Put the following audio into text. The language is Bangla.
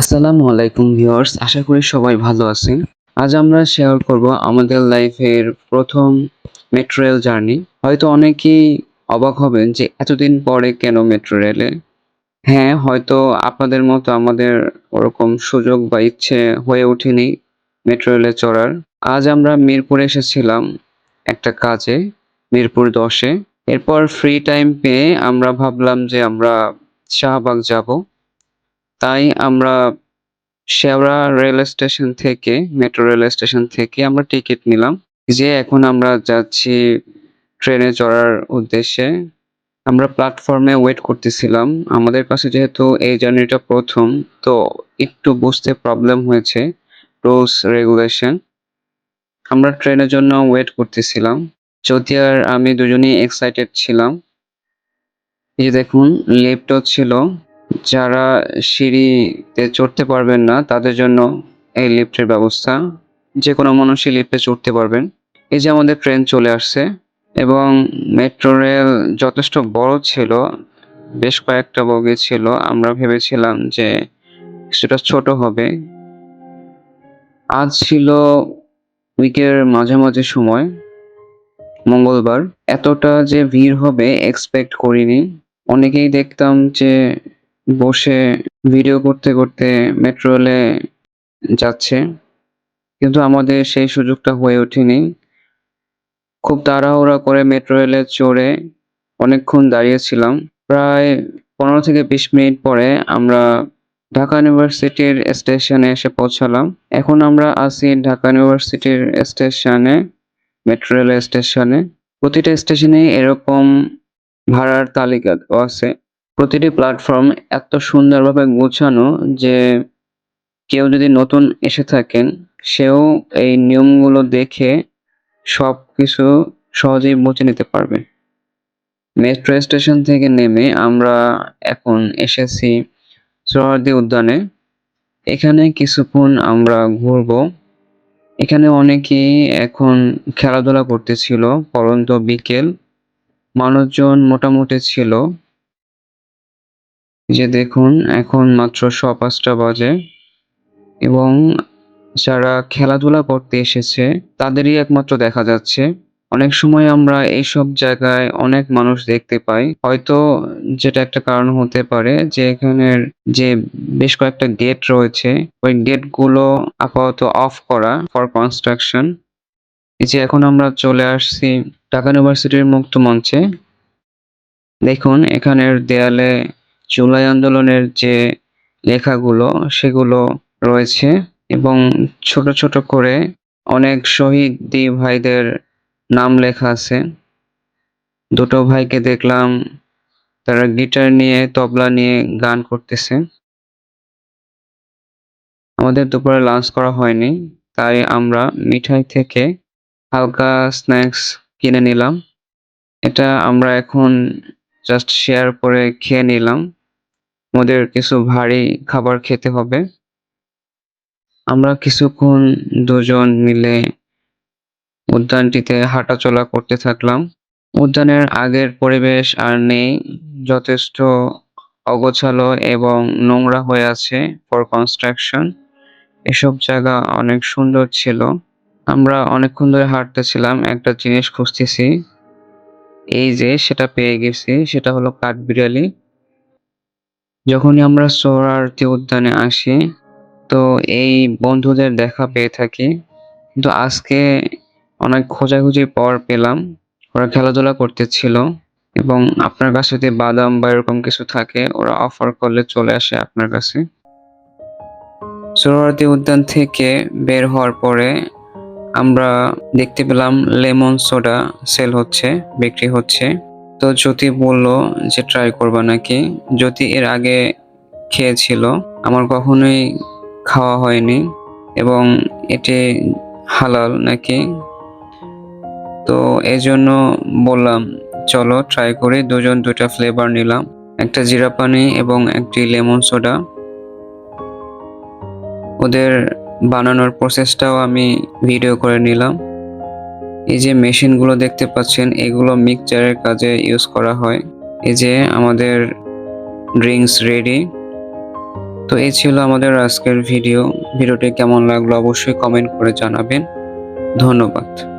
আসসালামু আলাইকুম ভিউয়ার্স, আশা করি সবাই ভালো আছেন। আজ আমরা শেয়ার করব আমাদের লাইফের প্রথম মেট্রো রেল জার্নি হয়তো অনেকেই অবাক হবেন যে এতদিন পরে কেন মেট্রো রেলে হ্যাঁ হয়তো আপনাদের মতো আমাদের ওরকম সুযোগ বা ইচ্ছে হয়ে ওঠেনি মেট্রো রেলে চড়ার। আজ আমরা মিরপুরে এসেছিলাম একটা কাজে, মিরপুর দশে। এরপর ফ্রি টাইম পেয়ে আমরা ভাবলাম যে আমরা শাহবাগ যাব। তাই আমরা শেওড়া রেল স্টেশন থেকে, মেট্রো রেল স্টেশন থেকে আমরা টিকিট নিলাম। যে এখন আমরা যাচ্ছি ট্রেনে চড়ার উদ্দেশ্যে, আমরা প্ল্যাটফর্মে ওয়েট করতেছিলাম। আমাদের কাছে যেহেতু এই জার্নিটা প্রথম, তো একটু বুঝতে প্রবলেম হয়েছে রুলস, রেগুলেশন। আমরা ট্রেনের জন্য ওয়েট করতেছিলাম। যদি আর আমি দুজনেই এক্সাইটেড ছিলাম। এই দেখুন লিফটও ছিল। যারা সিঁড়িতে চড়তে পারবেন না, তাদের জন্য এই লিফটের ব্যবস্থা। যে কোনো মানুষই লিফটে চড়তে পারবেন। এই যে আমাদের ট্রেন চলে আসছে এবং মেট্রো রেল যথেষ্ট বড় ছিল, বেশ কয়েকটা বগি ছিল। আমরা ভেবেছিলাম যে সেটা ছোট হবে। আজ ছিল উইকের মাঝামাঝি সময়, মঙ্গলবার। এতটা যে ভিড় হবে এক্সপেক্ট করিনি। অনেকেই দেখতাম যে বসে ভিডিও করতে করতে মেট্রো রেলে যাচ্ছে। কিন্তু আমাদের সেই সুযোগটা হয়ে ওঠেনি। খুব তাড়াহুড়া করে মেট্রো রেলে চড়ে অনেকক্ষণ দাঁড়িয়েছিলাম। প্রায় পনেরো থেকে বিশ মিনিট পরে আমরা ঢাকা ইউনিভার্সিটির স্টেশনে এসে পৌঁছালাম। এখন আমরা আছি ঢাকা ইউনিভার্সিটির স্টেশনে মেট্রো রেল স্টেশনে প্রতিটা স্টেশনে এরকম ভাড়ার তালিকা আছে। প্রতিটি প্ল্যাটফর্ম এত সুন্দরভাবে গোছানো যে কেউ যদি নতুন এসে থাকেন, সেও এই নিয়মগুলো দেখে সব কিছু সহজেই বুঝে নিতে পারবে। মেট্রো স্টেশন থেকে নেমে আমরা এখন এসেছি সোহরাওয়ার্দী উদ্যানে। এখানে কিছুক্ষণ আমরা ঘুরবো। এখানে অনেকেই এখন খেলাধুলা করতেছিল, পরন্ত বিকেল। মানুষজন মোটামুটি ছিল। যে দেখুন, এখন মাত্র স পাঁচটা বাজে এবং যারা খেলাধুলা করতে এসেছে, তাদেরই একমাত্র দেখা যাচ্ছে। অনেক সময় আমরা এইসব জায়গায় অনেক মানুষ দেখতে পাই। হয়তো যেটা একটা কারণ হতে পারে যে এখানের যে বেশ কয়েকটা গেট রয়েছে, ওই গেটগুলো আপাতত অফ করা ফর কনস্ট্রাকশন এই যে এখন আমরা চলে আসছি ঢাকা ইউনিভার্সিটির মুক্ত মঞ্চে। দেখুন, এখানের দেয়ালে জুলাই আন্দোলনের যে লেখাগুলো, সেগুলো রয়েছে এবং ছোট ছোট করে অনেক শহীদ দি ভাইদের নাম লেখা আছে। দুটো ভাইকে দেখলাম, তারা গিটার নিয়ে, তবলা নিয়ে গান করতেছে। আমাদের দুপুরে লাঞ্চ করা হয়নি, তাই আমরা মিঠাই থেকে হালকা স্ন্যাক্স কিনে নিলাম। এটা আমরা এখন জাস্ট শেয়ার করে খেয়ে নিলাম। আমাদের কিছু ভারী খাবার খেতে হবে। আমরা কিছুক্ষণ দুজন মিলে উদ্যানটিতে হাঁটাচলা করতে থাকলাম। উদ্যানের আগের পরিবেশ আর নেই। যথেষ্ট অগোছালো এবং নোংরা হয়ে আছে ফর কনস্ট্রাকশন এসব জায়গা অনেক সুন্দর ছিল। আমরা অনেকক্ষণ ধরে হাঁটতেছিলাম। একটা জিনিস খুঁজতেছি। এই যে সেটা পেয়ে গেছি, সেটা হলো কাঠবিড়ালি যখনই আমরা সোহরাওয়ার্দী উদ্যানে আসি, তো এই বন্ধুদের দেখা পেয়ে থাকি। কিন্তু আজকে অনেক খোঁজাখুঁজির পর পেলাম, ওরা খেলাধুলা করতেছিল এবং আপনার কাছে যদি বাদাম বা এরকম কিছু থাকে, ওরা অফার করলে চলে আসে আপনার কাছে। সোহরাওয়ার্দী উদ্যান থেকে বের হওয়ার পরে আমরা দেখতে পেলাম লেমন সোডা সেল হচ্ছে, বিক্রি হচ্ছে। তো জ্যোতি বলল যে ট্রাই করবা নাকি? জ্যোতি এর আগে খেয়েছিল, আমার কখনোই খাওয়া হয়নি এবং এটি হালাল নাকি? তো এই জন্য বললাম, চলো ট্রাই করে, দুজন দুটা ফ্লেভার নিলাম, একটা জিরা পানি এবং একটি লেমন সোডা। ওদের বানানোর প্রসেসটাও আমি ভিডিও করে নিলাম। এই যে মেশিনগুলো দেখতে পাচ্ছেন, এগুলো মিক্সচারের কাজে ইউজ করা হয়। এই যে আমাদের ড্রিঙ্কস রেডি তো এই ছিল আমাদের আজকের ভিডিও ভিডিওটি কেমন লাগল অবশ্যই কমেন্ট করে জানাবেন। ধন্যবাদ।